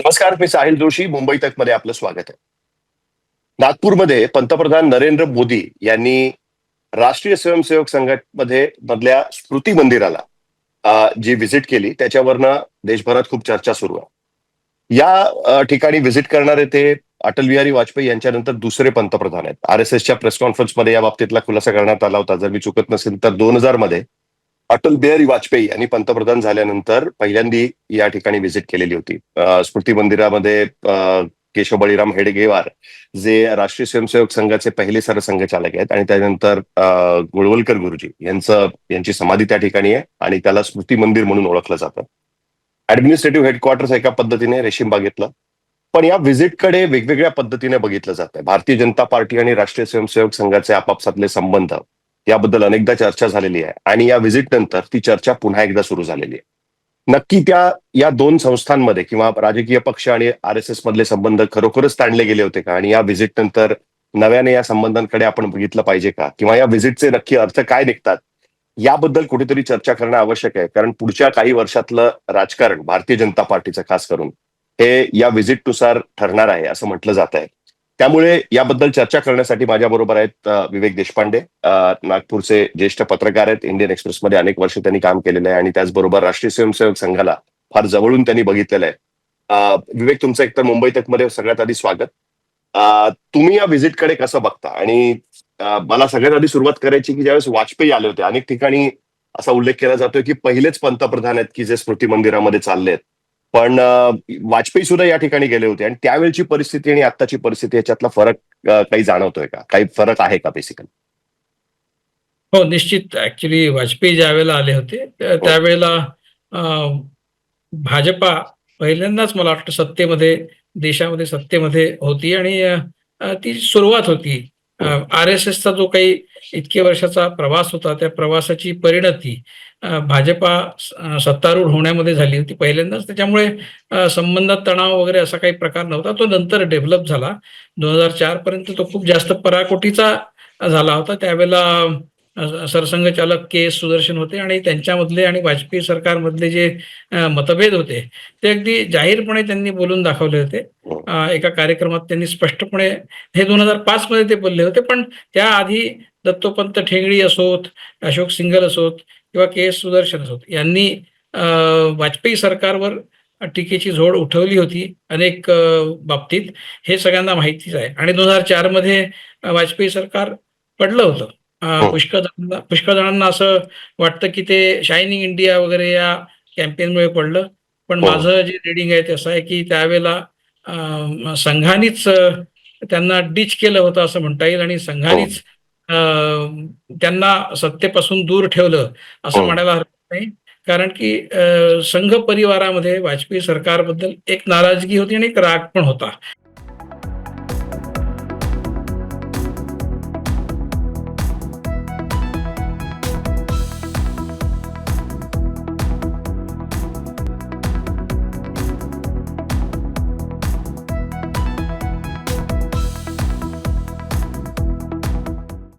नमस्कार मी साहिल जोशी. मुंबई तकमध्ये आपलं स्वागत आहे. नागपूरमध्ये पंतप्रधान नरेंद्र मोदी यांनी राष्ट्रीय स्वयंसेवक संघामध्ये मधल्या स्मृती मंदिराला जी व्हिजिट केली त्याच्यावरनं देशभरात खूप चर्चा सुरू आहे. या ठिकाणी व्हिजिट करणारे ते अटल बिहारी वाजपेयी यांच्यानंतर दुसरे पंतप्रधान आहेत. आर एस एसच्या प्रेस कॉन्फरन्समध्ये या बाबतीतला खुलासा करण्यात आला होता. जर मी चुकत नसेल तर दोन हजारमध्ये अटल बिहारी वाजपेयी यांनी पंतप्रधान झाल्यानंतर पहिल्यांदी या ठिकाणी व्हिजिट केलेली होती. स्मृती मंदिरामध्ये केशव बळीराम हेडगेवार जे राष्ट्रीय स्वयंसेवक संघाचे पहिले सरसंघचालक आहेत आणि त्यानंतर गुळवलकर गुरुजी यांचं यांची समाधी त्या ठिकाणी आहे आणि त्याला स्मृती मंदिर म्हणून ओळखलं जातं. ऍडमिनिस्ट्रेटिव्ह हेडक्वार्टर्स एका पद्धतीने रेशीम बागेतलं. पण या व्हिजिटकडे वेगवेगळ्या पद्धतीने बघितलं जातं भारतीय जनता पार्टी आणि राष्ट्रीय स्वयंसेवक संघाचे आपापसातले संबंध याबद्दल अनेकदा चर्चा झालेली आहे. आणि या व्हिजिट नंतर ती चर्चा पुन्हा एकदा सुरू झालेली आहे. नक्की त्या या दोन संस्थांमध्ये किंवा राजकीय पक्ष आणि आर एस एस मधले संबंध खरोखरच ताणले गेले होते का? आणि या व्हिजिट नंतर नव्याने या संबंधांकडे आपण बघितलं पाहिजे का? किंवा या व्हिजिटचे नक्की अर्थ काय निघतात? याबद्दल कुठेतरी चर्चा करणं आवश्यक आहे. कारण पुढच्या काही वर्षातलं राजकारण भारतीय जनता पार्टीचं खास करून हे या व्हिजिटनुसार ठरणार आहे असं म्हटलं जात आहे. त्यामुळे याबद्दल चर्चा करण्यासाठी माझ्या बरोबर आहेत विवेक देशपांडे. नागपूरचे ज्येष्ठ पत्रकार आहेत. इंडियन एक्सप्रेसमध्ये अनेक वर्ष त्यांनी काम केलेलं आहे आणि त्याचबरोबर राष्ट्रीय स्वयंसेवक संघाला फार जवळून त्यांनी बघितलेलं आहे. अ, विवेक तुमचं एकतर मुंबई तकमध्ये सगळ्यात आधी स्वागत. तुम्ही या व्हिजिटकडे कसं बघता? आणि मला सगळ्यात आधी सुरुवात करायची की ज्यावेळेस वाजपेयी आले होते अनेक ठिकाणी असा उल्लेख केला जातोय की पहिलेच पंतप्रधान आहेत की जे स्मृती मंदिरामध्ये चालले आहेत पण वाजपेयी सुद्धा या ठिकाणी गेले होते आणि त्यावेळची परिस्थिती आणि आत्ताची परिस्थिती याच्यातला फरक काही जाणवतोय का काही फरक आहे का बेसिकली हो, निश्चित. ॲक्चुअली वाजपेयी ज्यावेळेला आले होते, त्या त्यावेळेला भाजपा पहिल्यांदाच मला वाटतं सत्तेमध्ये देशामध्ये सत्तेमध्ये होती आणि ती सुरुवात होती. आर-एस-एसचा जो काही इतके वर्षाचा प्रवास होता, त्या प्रवासाची परिणती भाजपा सत्तारूढ होण्यामध्ये झाली होती पहिल्यांदाच. त्याच्यामुळे संबंधात तणाव वगैरे असा काही प्रकार नव्हता. तो नंतर डेव्हलप झाला. 2004 पर्यंत तो खूप जास्त पराकोटीचा झाला होता. त्यावेळेला सरसंघचालक के. एस. सुदर्शन होते आणि त्यांच्यामधले आणि वाजपेयी सरकारमधले जे मतभेद होते, ते अगदी जाहीरपणे त्यांनी बोलून दाखवले होते. एका कार्यक्रमात त्यांनी स्पष्टपणे हे 2005 मध्ये ते बोलले होते. पण त्याआधी दत्तोपंत ठेंगळी असोत, अशोक सिंघल असोत किंवा के. एस. सुदर्शन असोत, यांनी वाजपेयी सरकारवर टीकेची झोड उठवली होती अनेक बाबतीत. हे सगळ्यांना माहितीच आहे आणि दोन हजार चारमध्ये वाजपेयी सरकार पडलं होतं. हो. पुष्कळ जणांना पुष्कळ जणांना असं वाटतं, की ते शायनिंग इंडिया वगैरे या कॅम्पेनमुळे पडलं. पण हो. माझं जे रीडिंग आहे ते असं आहे, की त्यावेळेला संघानेच त्यांना डिच केलं होतं असं म्हणता येईल आणि संघानेच अ, त्यांना सत्तेपासून दूर ठेवलं असं हो. म्हणायला हरकत नाही. कारण की संघ परिवारामध्ये वाजपेयी सरकारबद्दल एक नाराजगी होती आणि एक राग पण होता.